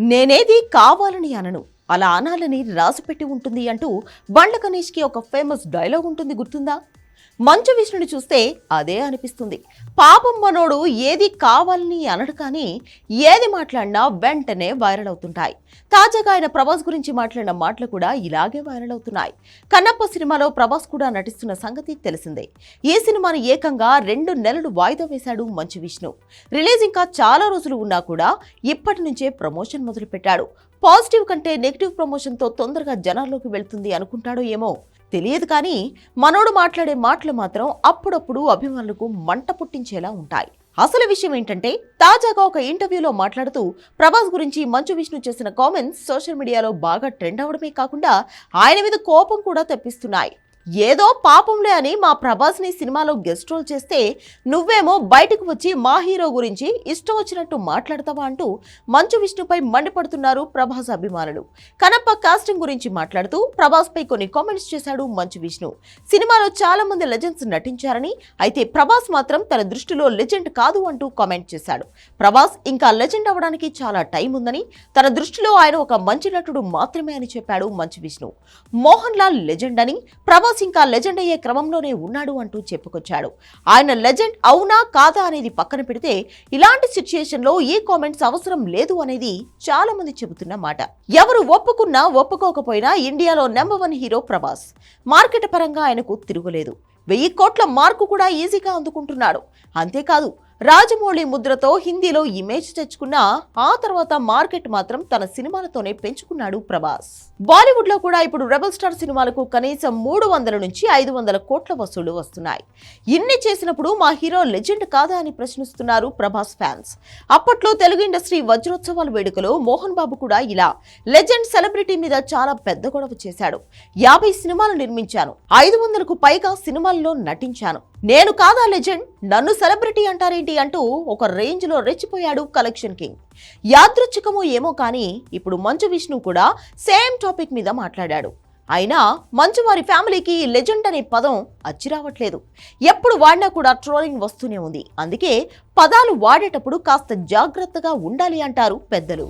నేనేది కావాలని అనను. అలా అనాలని రాసిపెట్టి ఉంటుంది అంటూ బండ్ల గణేష్కి ఒక ఫేమస్ డైలాగ్ ఉంటుంది గుర్తుందా? మంచు విష్ణుని చూస్తే అదే అనిపిస్తుంది. పాపం మనోడు ఏది కావాలని అనడు కానీ ఏది మాట్లాడినా వెంటనే వైరల్ అవుతుంటాయి. తాజాగా ఆయన ప్రభాస్ గురించి మాట్లాడిన మాటలు కూడా ఇలాగే వైరల్ అవుతున్నాయి. కన్నప్ప సినిమాలో ప్రభాస్ కూడా నటిస్తున్న సంగతి తెలిసిందే. ఈ సినిమాను ఏకంగా రెండు నెలలు వాయిదా వేశాడు మంచు విష్ణు. రిలీజ్ ఇంకా చాలా రోజులు ఉన్నా కూడా ఇప్పటి నుంచే ప్రమోషన్ మొదలుపెట్టాడు. పాజిటివ్ కంటే నెగిటివ్ ప్రమోషన్తో తొందరగా జనాల్లోకి వెళ్తుంది అనుకుంటాడో ఏమో తెలియదు కానీ మనోడు మాట్లాడే మాటలు మాత్రం అప్పుడప్పుడు అభిమానులకు మంట పుట్టించేలా ఉంటాయి. అసలు విషయం ఏంటంటే తాజాగా ఒక ఇంటర్వ్యూలో మాట్లాడుతూ ప్రభాస్ గురించి మంచు విష్ణు చేసిన కామెంట్స్ సోషల్ మీడియాలో బాగా ట్రెండ్ అవడమే కాకుండా ఆయన మీద కోపం కూడా తెప్పిస్తున్నాయి. ఏదో పాపంలే అని మా ప్రభాస్ని సినిమాలో గెస్ట్ రోల్ చేస్తే నువ్వేమో బయటకు వచ్చి మా హీరో గురించి ఇష్టం వచ్చినట్టు మాట్లాడతావా అంటూ మంచు విష్ణుపై మండిపడుతున్నారు ప్రభాస్ అభిమానులు. కనప్ప కాస్టింగ్ గురించి మాట్లాడుతూ ప్రభాస్ పై కొన్ని కామెంట్స్ చేశాడు మంచు విష్ణు. సినిమాలో చాలా మంది లెజెండ్స్ నటించారని అయితే ప్రభాస్ మాత్రం తన దృష్టిలో లెజెండ్ కాదు అంటూ కామెంట్ చేశాడు. ప్రభాస్ ఇంకా లెజెండ్ అవ్వడానికి చాలా టైం ఉందని తన దృష్టిలో ఆయన ఒక మంచి నటుడు మాత్రమే అని చెప్పాడు మంచు విష్ణు. మోహన్ లాల్ లెజెండ్ అని ప్రభాస్ ఇంకా లెజెండ్ అయ్యే క్రమంలోనే ఉన్నాడు అంటూ చెప్పుకొచ్చాడు. ఆయన లెజెండ్ అవునా కాదా అనేది పక్కన పెడితే ఇలాంటి సిచ్యుయేషన్లో ఏ ఈ కామెంట్స్ అవసరం లేదు అనేది చాలా మంది చెబుతున్న మాట. ఎవరు ఒప్పుకున్నా ఒప్పుకోకపోయినా ఇండియాలో number one hero Prabhas. Market పరంగా ఆయనకు తిరుగులేదు. వెయ్యి కోట్ల మార్కు కూడా ఈజీగా అందుకుంటున్నాడు. అంతేకాదు రాజమౌళి ముద్రతో హిందీలో ఇమేజ్ తెచ్చుకున్న ఆ తర్వాత మార్కెట్ మాత్రం తన సినిమాలతోనే పెంచుకున్నాడు ప్రభాస్. బాలీవుడ్లో కూడా ఇప్పుడు రెబల్ స్టార్ సినిమాలకు కనీసం మూడు వందల నుంచి ఐదు వందల కోట్ల వసూళ్ళు వస్తున్నాయి. ఇన్ని చేసినప్పుడు మా హీరో లెజెండ్ కాదా అని ప్రశ్నిస్తున్నారు ప్రభాస్ ఫ్యాన్స్. అప్పట్లో తెలుగు ఇండస్ట్రీ వజ్రోత్సవాల వేడుకలో మోహన్ బాబు కూడా ఇలా లెజెండ్ సెలబ్రిటీ మీద చాలా పెద్ద గొడవ చేశాడు. యాభై సినిమాలు నిర్మించాను. ఐదు వందలకు పైగా సినిమాల్లో నటించాను. నేను కాదా లెజెండ్? నన్ను సెలబ్రిటీ అంటారేంటి అంటూ ఒక రేంజ్లో రెచ్చిపోయాడు కలెక్షన్ కింగ్. యాదృచ్ఛికమో ఏమో కానీ ఇప్పుడు మంచు విష్ణు కూడా సేమ్ టాపిక్ మీద మాట్లాడాడు. అయినా మంచు వారి ఫ్యామిలీకి లెజెండ్ అనే పదం అచ్చిరావట్లేదు ఎప్పుడు వాడినా కూడా ట్రోలింగ్ వస్తూనే ఉంది. అందుకే పదాలు వాడేటప్పుడు కాస్త జాగ్రత్తగా ఉండాలి అంటారు పెద్దలు.